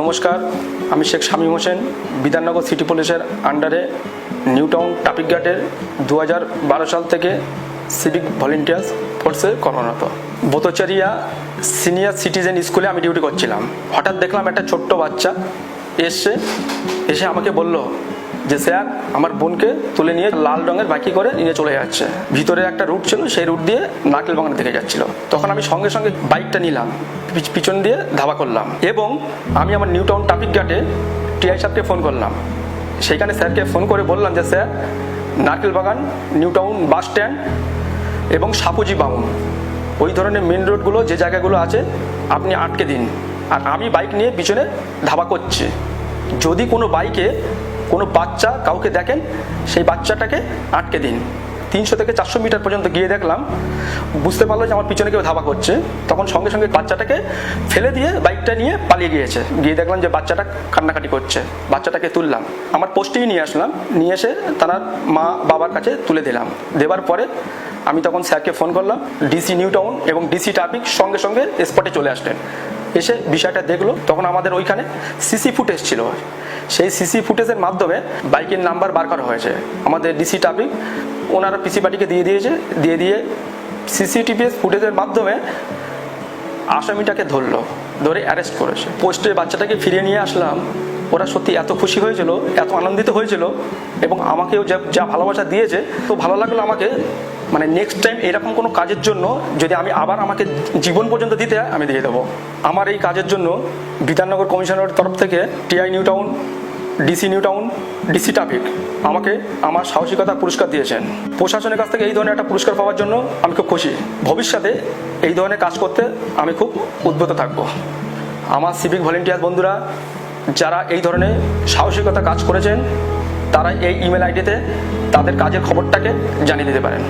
নমস্কার, আমি শেখ শামীম হোসেন, বিধাননগর সিটি পুলিশের আন্ডারে নিউ টাউন ট্রাফিক গার্ডের দু সাল থেকে সিভিক ভলেন্টিয়ার্স ফোর্সে কর্মরত। বোতচারিয়া সিনিয়র সিটিজেন স্কুলে আমি ডিউটি করছিলাম। হঠাৎ দেখলাম একটা ছোট্ট বাচ্চা এসছে এসে আমাকে বলল যে স্যার আমার বোনকে তুলে নিয়ে লাল রঙের বাকি করে নিয়ে চলে যাচ্ছে। ভিতরে একটা রুট ছিল, সেই রুট দিয়ে নারকেল বাগানের দিকে যাচ্ছিল। তখন আমি সঙ্গে সঙ্গে বাইকটা নিলাম, পিছ- পিছন দিয়ে ধাবা করলাম এবং আমি আমার নিউ টাউন ট্রাফিক গার্ডে টিআই সাহেবকে ফোন করলাম। সেইখানে স্যারকে ফোন করে বললাম যে, স্যার, নারকেল বাগান নিউ টাউন বাস স্ট্যান্ড এবং সাপুজি বাউন, ওই ধরনের মেন রোডগুলো, যে জায়গাগুলো আছে, আপনি আটকে দিন। আর আমি বাইক নিয়ে পিছনে ধাবা করছি। যদি কোনো বাইকে কোনো বাচ্চা কাউকে দেখেন, সেই বাচ্চাটাকে আটকে দিন। তিনশো থেকে চারশো মিটার পর্যন্ত গিয়ে দেখলাম, বুঝতে পারল যে আমার পিছনে কেউ ধাবা করছে। তখন সঙ্গে সঙ্গে বাচ্চাটাকে ফেলে দিয়ে বাইকটা নিয়ে পালিয়ে গিয়েছে। গিয়ে দেখলাম যে বাচ্চাটা কান্নাকাটি করছে। বাচ্চাটাকে তুললাম। আমার পোস্টেই নিয়ে আসলাম। নিয়ে এসে তার মা বাবার কাছে তুলে দিলাম। দেওয়ার পরে আমি তখন স্যারকে ফোন করলাম, ডিসি নিউ টাউন এবং ডিসি ট্রাফিক সঙ্গে সঙ্গে স্পটে চলে আসলেন। এসে বিষয়টা দেখল, তখন আমাদের ওইখানে সিসি ফুটেজ ছিল। সেই সিসি ফুটেজের মাধ্যমে বাইকের নাম্বার বার করা হয়েছে। আমাদের ডিসি ট্রাফিক ওনারা পিসি পার্টিকে দিয়ে দিয়েছে, দিয়ে দিয়ে সিসিটিভি ফুটেজের মাধ্যমে আসামিটাকে ধরলো, ধরে অ্যারেস্ট করেছে। পোস্টে বাচ্চাটাকে ফিরিয়ে নিয়ে আসলাম। ওরা সত্যি এত খুশি হয়েছিল, এত আনন্দিত হয়েছিল এবং আমাকেও যা যা ভালোবাসা দিয়েছে, তো ভালো লাগল আমাকে। মানে নেক্সট টাইম এরকম কোনো কাজের জন্য যদি আমি আবার আমাকে জীবন পর্যন্ত দিতে হয়, আমি দিয়ে দেবো। আমার এই কাজের জন্য বিধাননগর কমিশনের তরফ থেকে TI New Town DC New Town DC traffic আমাকে আমার সাহসিকতা পুরস্কার দিয়েছেন। প্রশাসনের কাছ থেকে এই ধরনের একটা পুরস্কার পাওয়ার জন্য আমি খুব খুশি। ভবিষ্যতে এই ধরনের কাজ করতে আমি খুব উদ্বুদ্ধ থাকব। আমার সিভিক ভলেন্টিয়ার বন্ধুরা, যারা এই ধরনের সাহসিকতা কাজ করেছেন, তারা এই ইমেল আইডিতে তাদের কাজের খবরটাকে জানিয়ে দিতে পারেন।